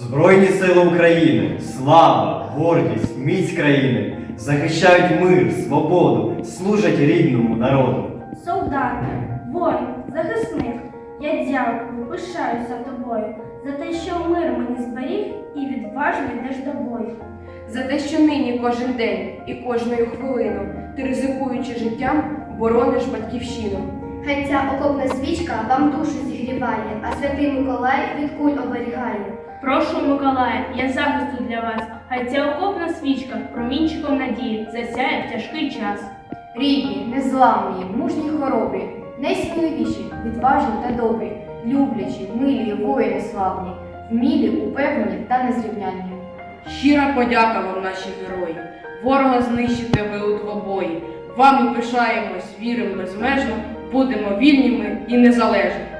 Збройні сили України, слава, гордість, міць країни захищають мир, свободу, служать рідному народу. Солдати, воїн, захисник, я дякую, пишаюся тобою за те, що мир мені зберіг і відважно йдеш до бою. За те, що нині кожен день і кожною хвилину ти ризикуючи життям, борониш батьківщину. Хай ця окопна свічка вам душу зігріває, а святий Миколай від куль оберігає. Прошу, Миколая, я захисту для вас. Хай ця окопна свічка промінчиком надії засяє в тяжкий час. Рідні, незламні, мужні хоробрі, найсміливіші, відважні та добрі, люблячі, милі, воїни славні, вмілі, упевнені та незрівнянні. Щира подяка вам, наші герої. Ворога знищите ви у двобої. Вами пишаємось, віримо безмежно, будемо вільними і незалежні.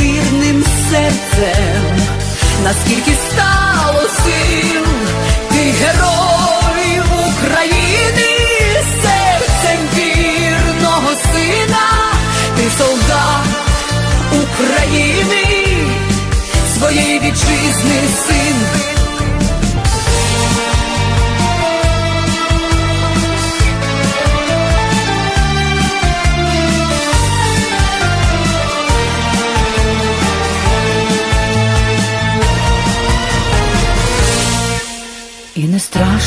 вірним серцем, наскільки стало сил, ти герой України,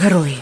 Герої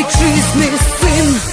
вітчизни син.